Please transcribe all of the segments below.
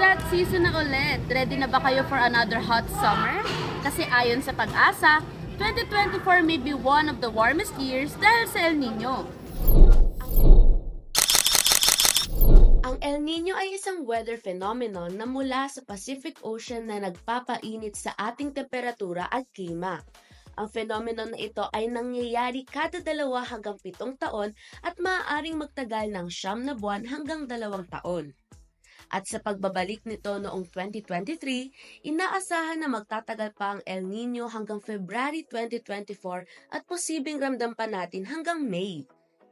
Hot season na ulit. Ready na ba kayo for another hot summer? Kasi ayon sa pag-asa, 2024 may be one of the warmest years dahil sa El Nino. Ang El Nino ay isang weather phenomenon na mula sa Pacific Ocean na nagpapainit sa ating temperatura at klima. Ang phenomenon na ito ay nangyayari kada dalawa hanggang pitong taon at maaaring magtagal ng siyam na buwan hanggang dalawang taon. At sa pagbabalik nito noong 2023, inaasahan na magtatagal pa ang El Nino hanggang February 2024 at posibleng ramdam pa natin hanggang May.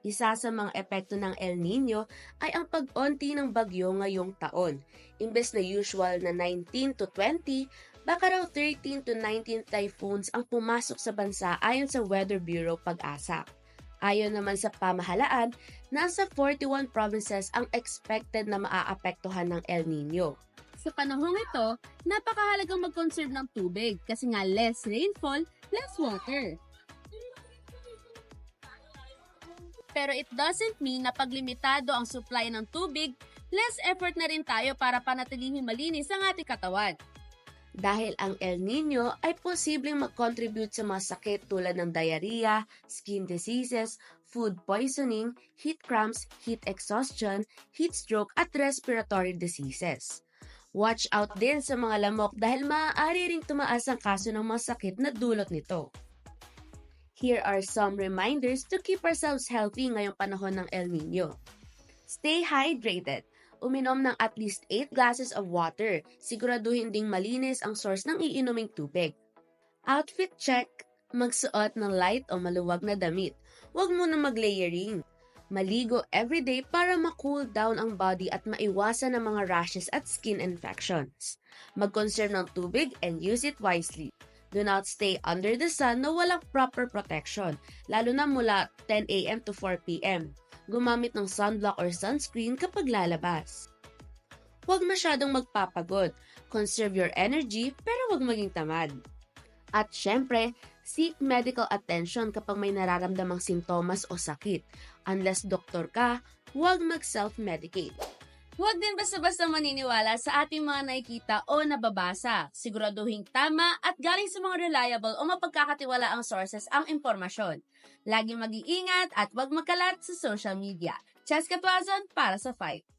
Isa sa mga epekto ng El Nino ay ang pag-onti ng bagyo ngayong taon. Imbes na usual na 19 to 20, baka raw 13 to 19 typhoons ang pumasok sa bansa ayon sa Weather Bureau Pag-asa. Ayon naman sa pamahalaan, nasa 41 provinces ang expected na maaapektuhan ng El Nino. Sa panahong ito, napakahalagang mag-conserve ng tubig kasi nga less rainfall, less water. Pero it doesn't mean na paglimitado ang supply ng tubig, less effort na rin tayo para panatilihing malinis ang ating katawan. Dahil ang El Nino ay posibleng mag-contribute sa mga sakit tulad ng diarrhea, skin diseases, food poisoning, heat cramps, heat exhaustion, heat stroke at respiratory diseases. Watch out din sa mga lamok dahil maaari ring tumaas ang kaso ng mga sakit na dulot nito. Here are some reminders to keep ourselves healthy ngayong panahon ng El Nino. Stay hydrated. Uminom ng at least 8 glasses of water. Siguraduhin ding malinis ang source ng iinuming tubig. Outfit check. Magsuot ng light o maluwag na damit. Huwag muna mag-layering. Maligo everyday para ma-cool down ang body at maiwasan ang mga rashes at skin infections. Mag-conserve ng tubig and use it wisely. Do not stay under the sun na walang proper protection, lalo na mula 10 a.m. to 4 p.m. Gumamit ng sunblock or sunscreen kapag lalabas. Huwag masyadong magpapagod. Conserve your energy pero huwag maging tamad. At syempre, seek medical attention kapag may nararamdamang sintomas o sakit. Unless doktor ka, huwag mag-self-medicate. Huwag din basta-basta maniniwala sa ating mga nakikita o nababasa. Siguraduhin tama at galing sa mga reliable o mapagkakatiwala ang sources ang impormasyon. Lagi mag-iingat at huwag magkalat sa social media. Cheska Tuazon para sa Fight!